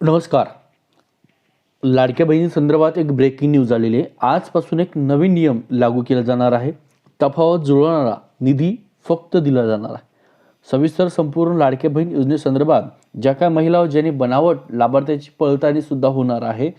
नमस्कार. लाडक्या बहिणीसंदर्भात एक ब्रेकिंग न्यूज आलेली आहे. आजपासून एक नवीन नियम लागू केला जाणार आहे. तफावत जुळवणारा निधी फक्त दिला जाणार आहे. सविस्तर संपूर्ण लाडक्या बहीण योजनेसंदर्भात ज्या काय महिला ज्यांनी बनावट लाभार्थ्याची पळताळणी सुद्धा होणार आहे.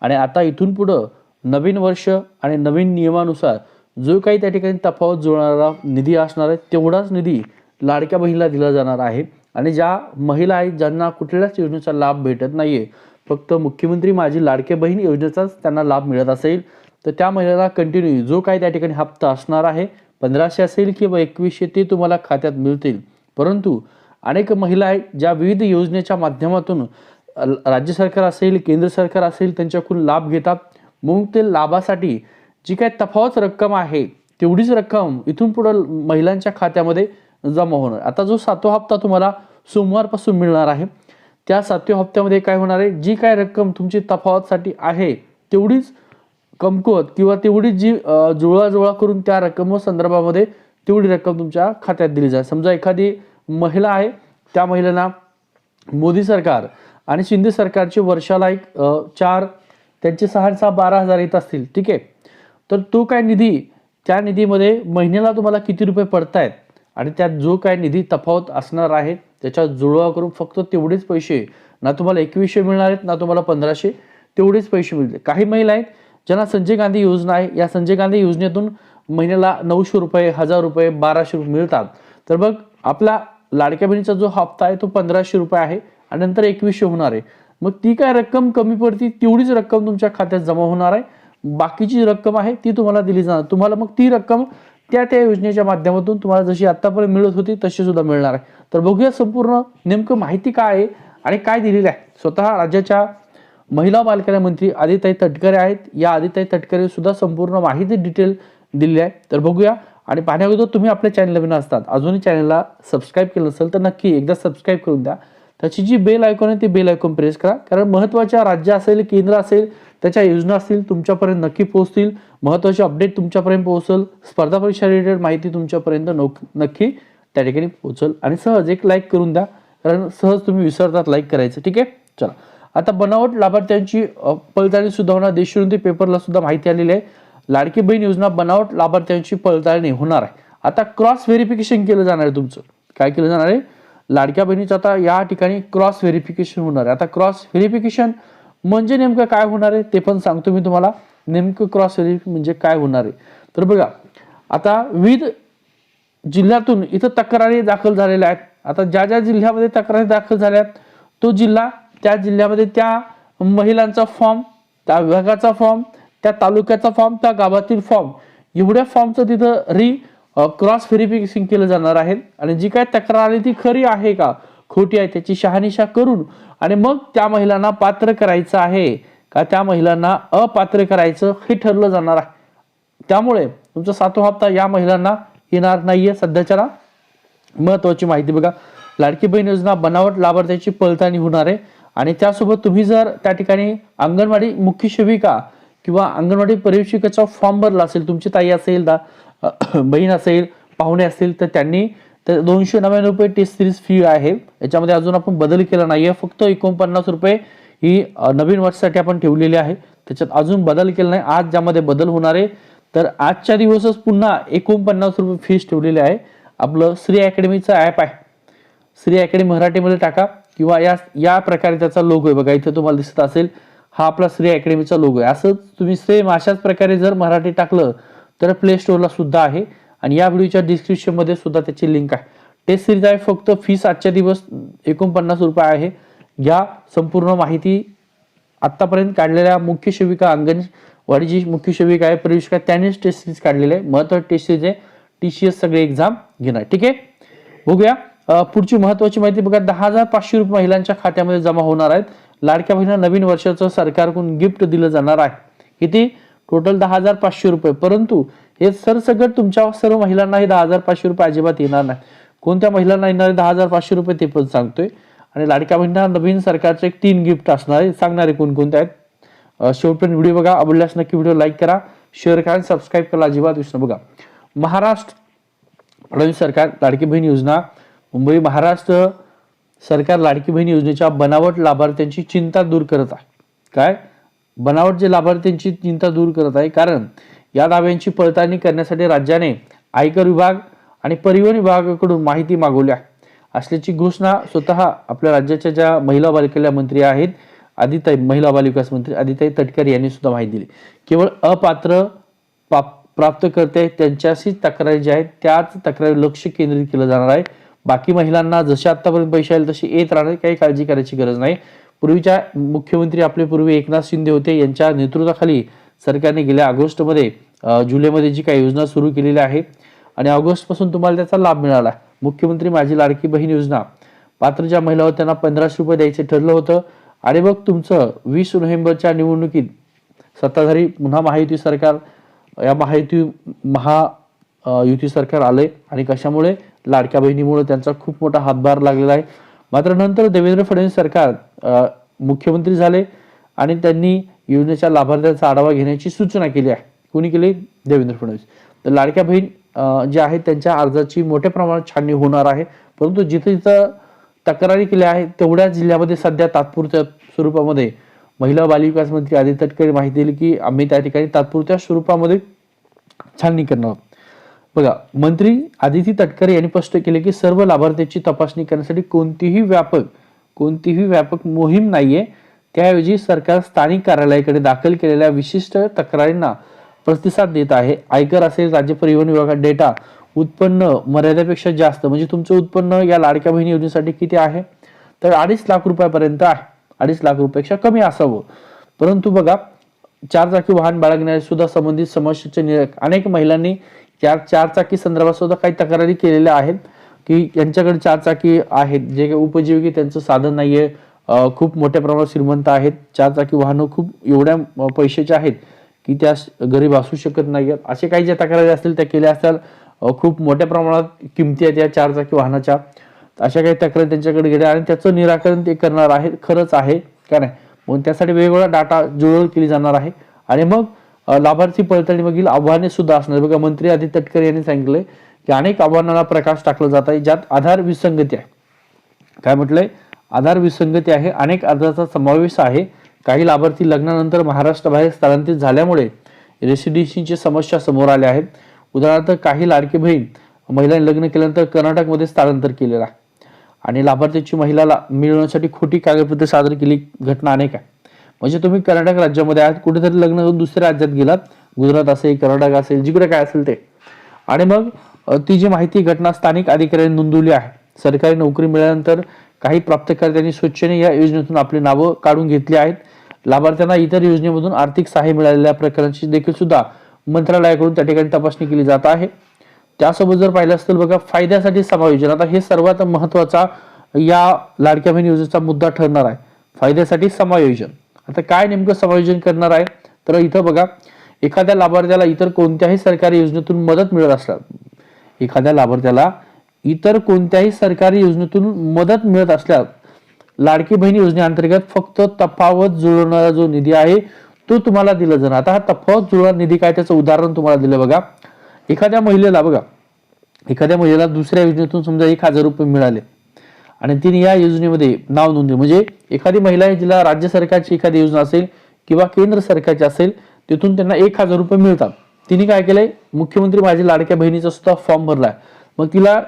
आणि आता इथून पुढं नवीन वर्ष आणि नवीन नियमानुसार जो काही त्या ठिकाणी तफावत जुळणारा निधी असणार आहे तेवढाच निधी लाडक्या बहिणीला दिला जाणार आहे. आणि ज्या महिला आहेत ज्यांना कुठल्याच योजनेचा लाभ भेटत नाही आहे फक्त मुख्यमंत्री माझी लाडके बहीण योजनेचाच त्यांना लाभ मिळत असेल तर त्या महिलेला कंटिन्यू जो काही त्या ठिकाणी हप्ता असणार आहे पंधराशे असेल किंवा एकवीसशे ते तुम्हाला खात्यात मिळतील. परंतु अनेक महिला आहेत ज्या विविध योजनेच्या माध्यमातून राज्य सरकार असेल केंद्र सरकार असेल त्यांच्याकडून लाभ घेतात. मग ते लाभासाठी जी काय तफावत रक्कम आहे तेवढीच रक्कम इथून पुढं महिलांच्या खात्यामध्ये जमा होणार. आता जो सातवा हप्ता तुम्हाला सोमवारपासून मिळणार आहे त्या सातव्या हप्त्यामध्ये काय होणार आहे? जी काय रक्कम तुमची तफावतसाठी आहे तेवढीच कमकुवत किंवा तेवढी जी अ, करून त्या रक्कम संदर्भामध्ये तेवढी रक्कम तुमच्या खात्यात दिली जाईल. समजा एखादी महिला आहे त्या महिलेला मोदी सरकार आणि शिंदे सरकारचे वर्षाला एक चार त्यांचे सहा सहा बारा हजार येत असतील ठीक आहे? तर तो काय निधी त्या निधीमध्ये महिन्याला तुम्हाला किती रुपये पडतायत? आणि त्यात जो काय निधी तफावत असणार आहे त्याच्यात जुळवा करून फक्त तेवढेच पैसे ना तुम्हाला एकवीसशे मिळणार आहेत ना तुम्हाला पंधराशे तेवढेच पैसे मिळतील. काही महिला आहेत ज्यांना संजय गांधी योजना आहे या संजय गांधी योजनेतून महिन्याला नऊशे रुपये हजार रुपये बाराशे रुपये मिळतात. तर मग आपला लाडक्या बहिणीचा जो हप्ता आहे तो पंधराशे रुपये आहे आणि नंतर एकवीसशे होणार आहे. मग ती काय रक्कम कमी पडती तेवढीच रक्कम तुमच्या खात्यात जमा होणार आहे. बाकीची रक्कम आहे ती तुम्हाला दिली जाणार. तुम्हाला मग ती रक्कम त्या त्या योजनेच्या माध्यमातून तुम्हाला जशी आतापर्यंत मिळत होती तशी सुद्धा मिळणार आहे. तर बघूया संपूर्ण नेमकं माहिती काय आहे आणि काय दिलेलं आहे. स्वतः राज्याच्या महिला बालकल्याण मंत्री आदिताई तटकरे आहेत. या आदिताई तटकरे सुद्धा संपूर्ण माहिती डिटेल दिली आहे. तर बघूया आणि पाहण्याअगोदर तुम्ही आपल्या चॅनल नवीन असतात अजूनही चॅनलला सबस्क्राईब केलं असेल तर नक्की एकदा सबस्क्राईब करून द्या. त्याची जी बेल आयकॉन आहे ती बेल आयकॉन प्रेस करा. कारण महत्त्वाच्या राज्य असेल केंद्र असेल त्याच्या योजना असतील तुमच्यापर्यंत नक्की पोहोचतील. महत्त्वाचे अपडेट तुमच्यापर्यंत पोहोचल. स्पर्धा परीक्षा रिलेटेड माहिती तुमच्यापर्यंत नोक नक्की त्या ठिकाणी पोहोचल. आणि सहज एक लाईक करून द्या. कारण सहज तुम्ही विसरतात लाईक करायचं. ठीक आहे? चला. आता बनावट लाभार्थ्यांची पळताळणी पडताळणी सुद्धा होणार पेपरला सुद्धा माहिती आलेली आहे. लाडकी बहीण योजना बनावट लाभार्थ्यांची पडताळणी होणार आहे. आता क्रॉस व्हेरिफिकेशन केलं जाणार आहे तुमचं. काय केलं जाणार आहे? लाडक्या बहिणीचं आता या ठिकाणी क्रॉस व्हेरिफिकेशन होणार आहे. आता क्रॉस व्हेरिफिकेशन म्हणजे नेमकं काय होणार आहे ते पण सांगतो मी तुम्हाला. नेमकं क्रॉस व्हेरिफिकेशन म्हणजे काय होणार आहे. तर बघा आता विविध जिल्ह्यातून इथं तक्रारी दाखल झालेल्या आहेत. आता ज्या ज्या जिल्ह्यामध्ये तक्रारी दाखल झाल्या आहेत तो जिल्हा त्या जिल्ह्यामध्ये त्या महिलांचा फॉर्म त्या विभागाचा फॉर्म त्या तालुक्याचा फॉर्म त्या गावातील फॉर्म एवढ्या फॉर्मचं तिथं री क्रॉस व्हेरिफिकेशन केलं जाणार आहे. आणि जी काय तक्रार आली ती खरी आहे का? खोटी आहे त्याची शहानिशा करून. आणि मग त्या महिलांना पात्र करायचं आहे का? त्या महिलांना अपात्र करायचं हे ठरलं जाणार आहे. त्यामुळे तुमचा सातवा हप्ता या महिलांना येणार नाहीये सध्याच्याला. महत्वाची माहिती बघा. लाडकी बहीण योजना बनावट लाभार्थ्याची पडताळणी होणार आहे. आणि त्यासोबत तुम्ही जर त्या ठिकाणी अंगणवाडी मुख्य सेविका किंवा अंगणवाडी परिवेक्षिकाचा फॉर्म भरला असेल तुमची ताई असेल दा बहीण असेल पाहुणे असतील तर त्यांनी तर दोनशे नव्याण्णव रुपये टेस्ट सिरीज फी आहे. याच्यामध्ये अजून आपण बदल केला नाही आहे फक्त एकोणपन्नास रुपये ही नवीन वर्षासाठी आपण ठेवलेली आहे. त्याच्यात अजून बदल केला नाही. आज ज्यामध्ये बदल होणार आहे तर आजच्या दिवसच पुन्हा एकोणपन्नास रुपये फीस ठेवलेली आहे. आपलं श्री अकॅडमीचं ॲप आहे. श्री अकॅडमी मराठीमध्ये टाका किंवा या या प्रकारे त्याचा लोगो आहे. बघा इथे तुम्हाला दिसत असेल हा आपला श्री अकॅडमीचा लोगो आहे. असंच तुम्ही सेम अशाच प्रकारे जर मराठी टाकलं तर प्ले स्टोअरला सुद्धा आहे. आणि या व्हिडिओच्या डिस्क्रिप्शनमध्ये सुद्धा त्याची लिंक आहे. टेस्ट सिरीज आहे फक्त फीस आजच्या दिवस एकोणपन्नास रुपये आहे. या संपूर्ण माहिती आतापर्यंत काढलेल्या मुख्य सेविका अंगणवाडी जी मुख्य सेविका आहे. प्रवेशिका त्यांनीच टेस्ट सिरीज काढलेले आहे. महत्वाची टेस्ट सिरीज आहे. टी सी एस सगळे एक्झाम घेणार. ठीक आहे? बघूया. पुढची महत्वाची माहिती बघा. दहा हजार पाचशे रुपये महिलांच्या खात्यामध्ये जमा होणार आहेत. लाडक्या बहिणीला नवीन वर्षाचं सरकारकडून गिफ्ट दिलं जाणार आहे. किती? टोटल दहा हजार पाचशे रुपये. परंतु हे सरसकट तुमच्या सर्व महिलांना हे दहा हजार पाचशे रुपये अजिबात येणार नाही. कोणत्या महिलांना येणार दहा हजार पाचशे रुपये ते पण सांगतोय. आणि लाडक्या बहिणींना नवीन सरकारचे एक तीन गिफ्ट असणार आहे. सांगणारे कोणकोणते आहेत? शेवटपर्यंत व्हिडिओ बघा. आवडल्यास नक्की व्हिडिओ लाईक करा. शेअर करा आणि सबस्क्राईब करा अजिबात विष्णू बघा महाराष्ट्र फडणवीस सरकार लाडकी बहीण योजना. मुंबई महाराष्ट्र सरकार लाडकी बहीण योजनेच्या बनावट लाभार्थ्यांची चिंता दूर करत आहे. काय? बनावट जे लाभार्थ्यांची चिंता दूर करत आहे कारण या दाव्यांची पडताळणी करण्यासाठी राज्याने आयकर विभाग आणि परिवहन विभागाकडून माहिती मागवली आहे. असल्याची घोषणा स्वतः आपल्या राज्याच्या ज्या महिला बालकल्याण मंत्री आहेत आदिताई महिला बाल विकास मंत्री आदिताई तटकरे यांनी सुद्धा माहिती दिली. केवळ अपात्र प्राप्तकर्ते त्यांच्याशी त्यांच्याशीच तक्रारी ज्या आहेत त्याच तक्रारी लक्ष केंद्रित केलं जाणार आहे. बाकी महिलांना जसे आतापर्यंत पैसे आले तसे येत राहणार काही काळजी करायची गरज नाही. पूर्वीच्या मुख्यमंत्री आपले पूर्वी एकनाथ शिंदे होते यांच्या नेतृत्वाखाली सरकारने गेल्या ऑगस्टमध्ये जुलैमध्ये जी काही योजना सुरू केलेली आहे आणि ऑगस्टपासून तुम्हाला त्याचा लाभ मिळाला. मुख्यमंत्री माझी लाडकी बहीण योजना. पात्र ज्या महिला होत्या त्यांना पंधराशे रुपये द्यायचे ठरलं होतं आणि मग तुमचं वीस नोव्हेंबरच्या निवडणुकीत सत्ताधारी पुन्हा महायुती सरकार या महायुती महा युती सरकार आले आणि कशामुळे? लाडक्या बहिणीमुळे त्यांचा खूप मोठा हातभार लागलेला आहे. मात्र नंतर देवेंद्र फडणवीस सरकार मुख्यमंत्री झाले आणि त्यांनी योजनेच्या लाभार्थ्यांचा आढावा घेण्याची सूचना केली आहे. कोणी केली? देवेंद्र फडणवीस. तर लाडक्या बहीण जे आहेत त्यांच्या अर्जाची मोठ्या प्रमाणात छाननी होणार आहे. परंतु जिथे जिथं तक्रारी केल्या आहेत तेवढ्या जिल्ह्यामध्ये सध्या तात्पुरत्या स्वरूपामध्ये महिला बालविकास मंत्री आदित्य तटकरे माहिती दिली की आम्ही त्या ठिकाणी तात्पुरत्या स्वरूपामध्ये छाननी करणार आहोत. बघा मंत्री आदिती तटकरे यांनी स्पष्ट केले की सर्व लाभार्थ्यांची तपासणी करण्यासाठी कोणतीही व्यापक कोणतीही व्यापक मोहीम नाहीये. त्याऐवजी सरकार स्थानिक कार्यालयाकडे दाखल केलेल्या विशिष्ट तक्रारींना प्रतिसाद देत आहे. आयकर असेल राज्य परिवहन विभागात डेटा उत्पन्न मर्यादेपेक्षा जास्त म्हणजे तुमचं उत्पन्न या लाडक्या बहिणी योजनेसाठी किती आहे? तर अडीच लाख रुपयापर्यंत आहे. अडीच लाख रुपयापेक्षा कमी असावं. परंतु बघा चार चाकी वाहन बाळगण्यास सुद्धा संबंधित समस्येचे निर अनेक महिलांनी या चार चाकी संदर्भात सुद्धा काही तक्रारी केलेल्या आहेत. की यांच्याकडे चार चाकी आहेत जे काही उपजीविके त्यांचं साधन नाहीये. खूप मोठ्या प्रमाणात श्रीमंत आहेत. चार चाकी वाहनं खूप एवढ्या पैशाचे आहेत की त्या गरीब असू शकत नाहीयेत असे काही ज्या तक्रारी असतील त्या केल्या असतात खूप मोठ्या प्रमाणात किमती आहेत या चार चाकी वाहनाच्या. अशा काही तक्रारी त्यांच्याकडे गेल्या आणि त्याचं निराकरण ते करणार आहे खरंच आहे का नाही? म्हणून त्यासाठी वेगवेगळा डाटा जुळवून केली जाणार आहे. आणि मग लाभार्थी पडताळणी मागील आव्हाने सुद्धा असणार. बघा मंत्री आदित्य तटकरे यांनी सांगितलंय की अनेक आव्हानाला प्रकाश टाकला जात आहे ज्यात आधार विसंगती आहे. काय म्हटलंय? आधार विसंगती आहे अनेक अर्जाचा समावेश आहे. काही लाभार्थी लग्नानंतर महाराष्ट्राबाहेर स्थलांतरित झाल्यामुळे रेसिडेन्सीची समस्या समोर आल्या आहेत. उदाहरणार्थ काही लाडकी बहीण महिलांनी लग्न केल्यानंतर कर्नाटकमध्ये स्थलांतर केलेलं आहे. आणि लाभार्थीची महिलाला मिळवण्यासाठी खोटी कागदपत्रे सादर केली घटना अनेक आहे. म्हणजे तुम्ही कर्नाटक राज्यामध्ये आहात कुठेतरी लग्न दुसऱ्या राज्यात गेलात. गुजरात असेल कर्नाटक असेल जिकडे काय असेल ते. आणि मग ती जी माहिती घटना स्थानिक अधिकाऱ्यांनी नोंदवली आहे. सरकारी नोकरी मिळाल्यानंतर काही प्राप्तकर्त्यांनी स्वच्छेने या योजनेतून आपली नावं काढून घेतली आहेत. लाभार्थ्यांना इतर योजनेमधून आर्थिक सहाय्य मिळालेल्या प्रकरणाची देखील सुद्धा मंत्रालयाकडून त्या ठिकाणी तपासणी केली जात आहे. त्यासोबत जर पाहिलं असेल बघा फायद्यासाठी समायोजन. आता हे सर्वात महत्त्वाचा या लाडक्या बहीण योजनेचा मुद्दा ठरणार आहे. फायद्यासाठी समायोजन. आता काय नेमकं समायोजन करणार आहे? तर इथं बघा एखाद्या लाभार्थ्याला इतर कोणत्याही सरकारी योजनेतून मदत मिळत असणार एखाद्या लाभार्थ्याला इतर कोणत्याही सरकारी योजनेतून मदत मिळत असल्यास लाडकी बहीण योजनेअंतर्गत फक्त तफावत जुळवणारा जो निधी आहे तो तुम्हाला दिला जाणार. आता हा तफावत जुळवणारा निधी काय? त्याचं उदाहरण तुम्हाला दिलं बघा. एखाद्या महिलेला बघा. एखाद्या महिलेला दुसऱ्या योजनेतून समजा एक हजार रुपये मिळाले. आणि तिने या योजनेमध्ये नाव नोंदली म्हणजे एखादी महिला आहे जिला राज्य सरकारची एखादी योजना असेल किंवा केंद्र सरकारची असेल तिथून त्यांना एक हजार रुपये मिळतात. तिने काय केलंय? मुख्यमंत्री माझ्या लाडक्या बहिणीचा सुद्धा फॉर्म भरलाय. मग तिला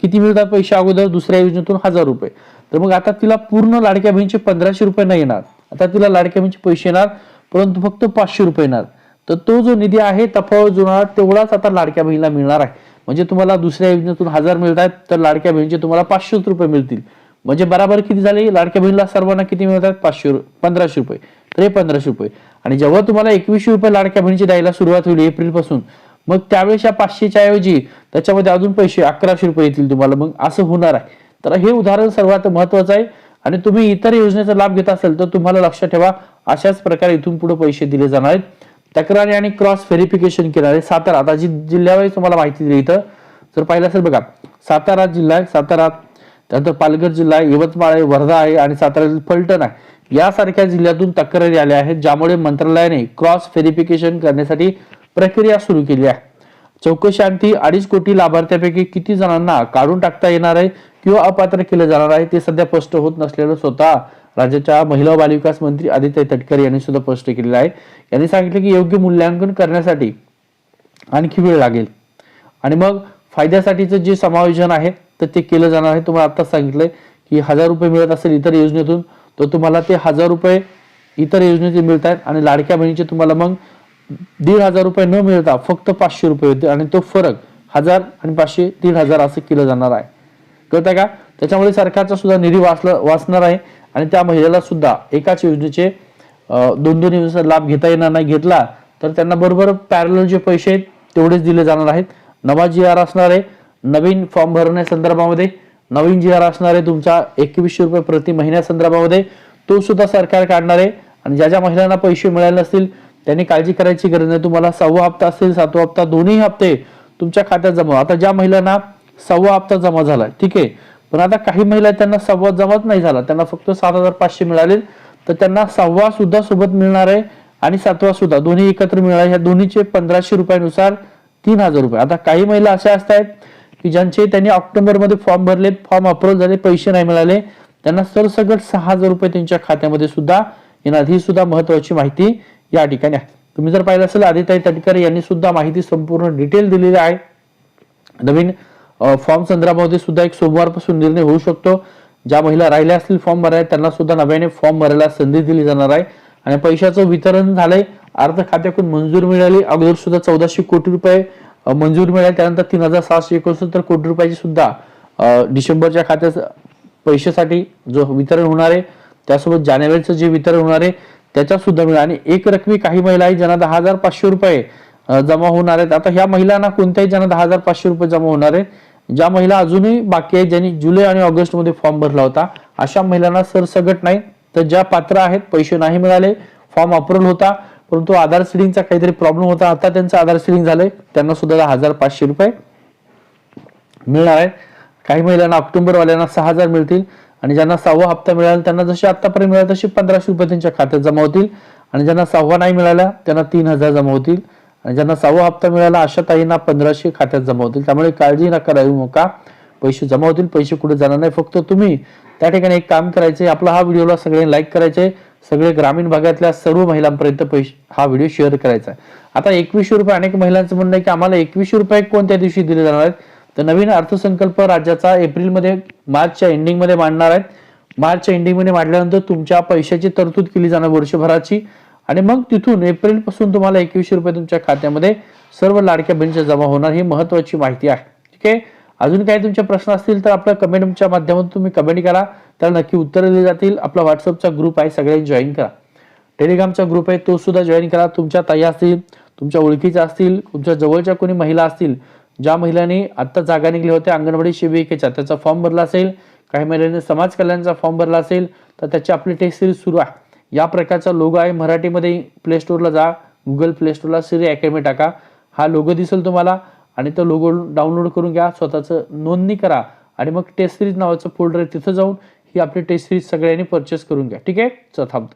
किती मिळतात पैसे अगोदर? दुसऱ्या योजनेतून हजार रुपये. तर मग आता तिला पूर्ण लाडक्या बहिणीचे पंधराशे रुपये नाही येणार. आता तिला लाडक्या बहिणीचे पैसे येणार परंतु फक्त पाचशे रुपये येणार. तर तो जो निधी आहे तफावत जुळणार तेवढाच आता लाडक्या बहिणीला मिळणार आहे. म्हणजे तुम्हाला दुसऱ्या योजनेतून हजार मिळत आहेत तर लाडक्या बहिणीचे तुम्हाला पाचशेच रुपये मिळतील. म्हणजे बराबर किती झाले? लाडक्या बहिणीला सर्वांना किती मिळतात? पाचशे पंधराशे रुपये. तर हे पंधराशे रुपये. आणि जेव्हा तुम्हाला एकवीसशे रुपये लाडक्या बहिणीची द्यायला सुरुवात होईल एप्रिलपासून मग त्यावेळेस या पाचशेच्या ऐवजी त्याच्यामध्ये अजून पैसे अकराशे रुपये येतील तुम्हाला. मग असं होणार आहे. तर हे उदाहरण सर्वात महत्वाचं आहे आणि तुम्ही इतर योजनेचा लाभ घेत असाल तर तुम्हाला लक्षात ठेवा अशाच प्रकारे इथून पुढे पैसे दिले जाणार आहेत. तक्रारी आणि क्रॉस व्हेरिफिकेशन केणार आहे सातारा आता जी जिल्ह्यावाईज तुम्हाला माहिती दिली इथं जर पाहिलं असेल बघा सातारा जिल्हा आहे सातारा त्यानंतर पालघर जिल्हा आहे यवतमाळ आहे वर्धा आहे आणि सातारा फलटण आहे. यासारख्या जिल्ह्यातून तक्रारी आल्या आहेत ज्यामुळे मंत्रालयाने क्रॉस व्हेरिफिकेशन करण्यासाठी प्रक्रिया सुरू केली आहे. चौकशी अंती अडीच कोटी लाभार्थ्यापैकी किती जणांना काढून टाकता येणार आहे किंवा अपात्र केलं जाणार आहे ते सध्या स्पष्ट होत नसलेलं स्वतः राज्याच्या महिला बालविकास मंत्री आदित्य तटकरे यांनी सुद्धा स्पष्ट केलेलं आहे. यांनी सांगितलं की योग्य मूल्यांकन करण्यासाठी आणखी वेळ लागेल. आणि मग फायद्यासाठीचं जे समायोजन आहे तर ते केलं जाणार आहे. तुम्हाला आता सांगितलंय की हजार रुपये मिळत असेल इतर योजनेतून तर तुम्हाला ते हजार रुपये इतर योजनेचे मिळत आहेत आणि लाडक्या बहिणीचे तुम्हाला मग दीड हजार रुपये न मिळता फक्त पाचशे रुपये होते आणि तो फरक हजार आणि पाचशे दीड हजार असं केलं जाणार आहे. कळतं का? त्याच्यामुळे सरकारचा सुद्धा निधी वाचला वाचणार आहे आणि त्या महिलेला सुद्धा एकाच योजनेचे दोन दोन योजनेचा लाभ घेता येणार नाही. घेतला तर त्यांना बरोबर पॅरल जे पैसे आहेत तेवढेच दिले जाणार आहेत. नवा जी आर असणार आहे. नवीन फॉर्म भरण्यासंदर्भामध्ये नवीन जी आर असणार आहे तुमचा एकवीसशे रुपये प्रति महिन्या संदर्भामध्ये तो सुद्धा सरकार काढणार आहे. आणि ज्या ज्या महिलांना पैसे मिळाले असतील त्यांनी काळजी करायची गरज नाही. तुम्हाला सहावा हप्ता असेल सातवा हप्ता दोन्ही हप्ते तुमच्या खात्यात जमा. आता ज्या महिलांना सव्वा हप्ता जमा झाला ठीक आहे. पण आता काही महिला त्यांना सव्वा जमाच नाही झाला. त्यांना फक्त सात हजार पाचशे मिळाले. तर त्यांना सव्वा सुद्धा सोबत मिळणार आहे आणि सातवा सुद्धा. दोन्ही एकत्र मिळणार ह्या दोन्हीचे पंधराशे रुपयानुसार तीन हजार रुपये. आता काही महिला अशा असतात की ज्यांचे त्यांनी ऑक्टोबरमध्ये फॉर्म भरले फॉर्म अप्रूव्ह झाले पैसे नाही मिळाले त्यांना सरसकट सहा हजार रुपये त्यांच्या खात्यामध्ये सुद्धा येणार. ही सुद्धा महत्वाची माहिती या ठिकाणी आहे. तुम्ही जर पाहिलं असेल आदिताई तटकरे यांनी सुद्धा माहिती संपूर्ण डिटेल दिलेली आहे. नवीन फॉर्म संदर्भामध्ये सुद्धा एक सोमवारपासून निर्णय होऊ शकतो. ज्या महिला राहिल्या असतील फॉर्म भरायला त्यांना सुद्धा नव्याने फॉर्म भरायला संधी दिली जाणार आहे. आणि पैशाचं वितरण झालंय. अर्थ खात्याकडून मंजूर मिळाली. अगोदर सुद्धा चौदाशे कोटी रुपये मंजूर मिळाली. त्यानंतर तीन हजार सहाशे एकोणसत्तर कोटी रुपयाची सुद्धा डिसेंबरच्या खात्यात पैशासाठी जो वितरण होणार आहे त्यासोबत जानेवारीचं जे वितरण होणार आहे त्याच्यात सुद्धा मिळालं. आणि एक रकमी काही महिला आहेत ज्यांना दहा हजार पाचशे रुपये जमा होणार आहेत. आता ह्या महिलांना कोणत्याही ज्यांना दहा हजार पाचशे रुपये जमा होणार आहेत ज्या महिला अजूनही बाकी आहेत ज्यांनी जुलै आणि ऑगस्टमध्ये फॉर्म भरला होता अशा महिलांना सरसगट नाही. तर ज्या पात्र आहेत पैसे नाही मिळाले फॉर्म अप्रुव्ह होता. परंतु आधार सिडिंगचा काहीतरी प्रॉब्लेम होता. आता त्यांचं आधार सिडिंग झालंय. त्यांना सुद्धा हजार पाचशे रुपये मिळणार आहे काही महिलांना ऑक्टोबर वाल्यांना सहा हजार मिळतील. आणि ज्यांना सहावा हप्ता मिळाला त्यांना जशी आतापर्यंत मिळाले तशी पंधराशे रुपये त्यांच्या खात्यात जमा होतील. आणि ज्यांना सहावा नाही मिळाला त्यांना तीन हजार जमा होतील. आणि ज्यांना सहावा हप्ता मिळाला अशा ताईंना पंधराशे खात्यात जमा होतील. त्यामुळे काळजी नका राहू नका. पैसे जमा होतील पैसे कुठे जाणार नाही. फक्त तुम्ही त्या ठिकाणी एक काम करायचे आपला हा व्हिडिओला सगळ्यांनी लाईक करायचे सगळे ग्रामीण भागातल्या सर्व महिलांपर्यंत पैसे हा व्हिडिओ शेअर करायचा आहे. आता एकवीसशे रुपये अनेक महिलांचं म्हणणं आहे की आम्हाला एकवीसशे रुपये कोणत्या दिवशी दिले जाणार आहेत? तर नवीन अर्थसंकल्प राज्याचा एप्रिलमध्ये मार्चच्या एंडिंगमध्ये मांडणार आहेत. मार्चच्या एंडिंगमध्ये मांडल्यानंतर तुमच्या पैशाची तरतूद केली जाणार वर्षभराची. आणि मग तिथून एप्रिलपासून तुम्हाला एकवीसशे रुपये तुमच्या खात्यामध्ये सर्व लाडक्या बहिणीच्या जमा होणार ही महत्वाची माहिती आहे. ठीक आहे? अजून काही तुमचे प्रश्न असतील तर आपल्या कमेंटच्या माध्यमातून तुम्ही कमेंट करा. त्याला नक्की उत्तरं दिली जातील. आपला व्हॉट्सअपचा ग्रुप आहे. सगळ्यांनी जॉईन करा. टेलिग्रामचा ग्रुप आहे. तो सुद्धा जॉईन करा. तुमच्या ताई असतील तुमच्या ओळखीच्या असतील तुमच्या जवळच्या कोणी महिला असतील ज्या महिलांनी आत्ता जागा निघल्या होत्या अंगणवाडी शिबिकेच्या त्याचा फॉर्म भरला असेल. काही महिलांनी समाज कल्याणचा फॉर्म भरला असेल तर त्याची आपली टेस्ट सिरीज सुरू आहे. या प्रकारचा लोगो आहे. मराठीमध्ये प्ले स्टोरला जा. गुगल प्ले स्टोरला सिरी अकॅडमी टाका. हा लोगो दिसेल तुम्हाला. आणि तो लोगो डाउनलोड करून घ्या स्वतःचं नोंदणी करा आणि मग टेस्ट सिरीज नावाचं फोल्डर आहे तिथं जाऊन ही आपली टेस्ट सिरीज सगळ्यांनी परचेस करून घ्या. ठीक आहे? चल थांबतो.